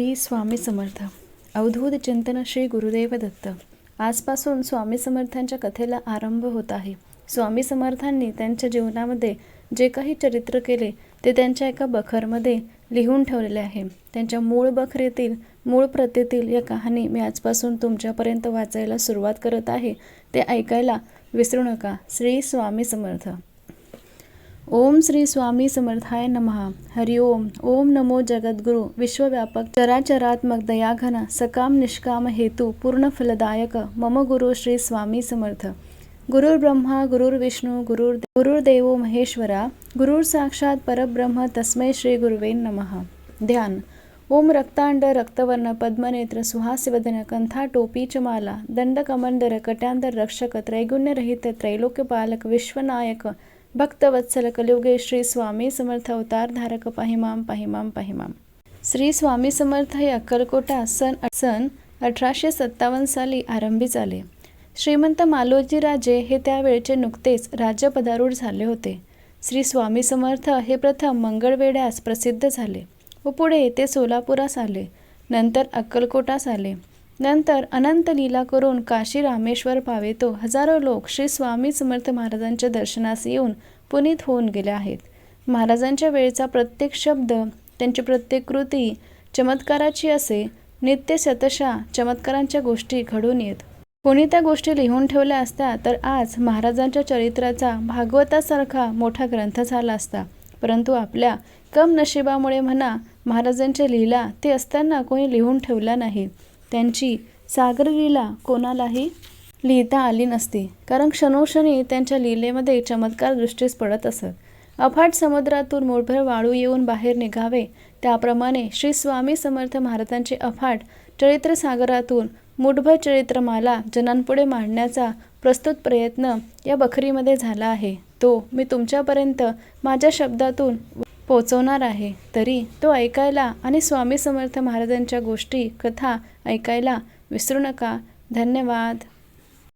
श्री स्वामी समर्थ. अवधूत चिंतन श्री गुरुदेव दत्त. आजपासून स्वामी समर्थांच्या कथेला आरंभ होत आहे. स्वामी समर्थांनी त्यांच्या जीवनामध्ये जे काही चरित्र केले ते त्यांच्या एका बखरमध्ये लिहून ठेवलेले आहे. त्यांच्या मूळ बखरेतील मूळ प्रतीतील या कहाणी मी आजपासून तुमच्यापर्यंत वाचायला सुरुवात करत आहे. ते ऐकायला विसरू नका. श्री स्वामी समर्थ. ओम श्री स्वामी समर्थाय नमः. हरि ओम. ओम नमो जगद्गुरु. विश्वव्यापक चराचरात्मक दयाघन सकाम निष्काम हेतु पूर्ण फलदायक. मम गुरु श्री स्वामी समर्थ. गुरुर्ब्रह्मा गुरुर्विष्णू गुरुर् गुरुर्देव महेश्वरा गुरुर् साक्षात परब्रह्म तस्मै श्री गुरुवे नमः. ध्यान. ओम रक्तांड रक्तवर्ण पद्मनेत्र सुहास्यवदन कंथा टोपी चमाला माला दंडकमंडर कट्यांदर रक्षक त्रैगुण्यरहित त्रैलोक्यपालक विश्वनायक भक्तवत्सल कलियुगे श्री स्वामी समर्थ अवतार धारक पाहिमाम पाहिमाम पाहिमाम. श्री स्वामी समर्थ हे अक्कलकोटा सन सन अठराशे सत्तावन्न साली आरंभी झाले श्रीमंत मालोजी राजे हे त्यावेळचे नुकतेच राज्यपदारूढ झाले होते. श्री स्वामी समर्थ हे प्रथम मंगळवेढ्यास प्रसिद्ध झाले. व पुढे ते सोलापुरास आले. नंतर अक्कलकोटास आले. नंतर अनंत लीला करून काशी रामेश्वर पावेतो हजारो लोक श्री स्वामी समर्थ महाराजांच्या दर्शनास येऊन पुनीत होऊन गेले आहेत. महाराजांच्या वेळचा प्रत्येक शब्द त्यांची प्रत्येक कृती चमत्काराची असे नित्य शतशा चमत्कारांच्या गोष्टी घडून येत. कोणी त्या गोष्टी लिहून ठेवल्या असत्या तर आज महाराजांच्या चरित्राचा भागवतासारखा मोठा ग्रंथ झाला असता. परंतु आपल्या कम नशिबामुळे म्हणा महाराजांच्या लिहिला ते असताना कोणी लिहून ठेवला नाही. त्यांची सागर लीला कोणालाही लिहिता आली नसती. कारण क्षणोक्षणी त्यांच्या लीलेमध्ये चमत्कार दृष्टीस पडत असत. अफाट समुद्रातून मोठभर वाळू येऊन बाहेर निघावे त्याप्रमाणे श्री स्वामी समर्थ महाराजांचे अफाट चरित्र सागरातून मुठभर चरित्रमाला जनांपुढे मांडण्याचा प्रस्तुत प्रयत्न या बखरीमध्ये झाला आहे. तो मी तुमच्यापर्यंत माझ्या शब्दातून पोचवणार आहे तरी तो ऐकायला आणि स्वामी समर्थ महाराजांच्या गोष्टी कथा ऐकायला विसरू नका. धन्यवाद.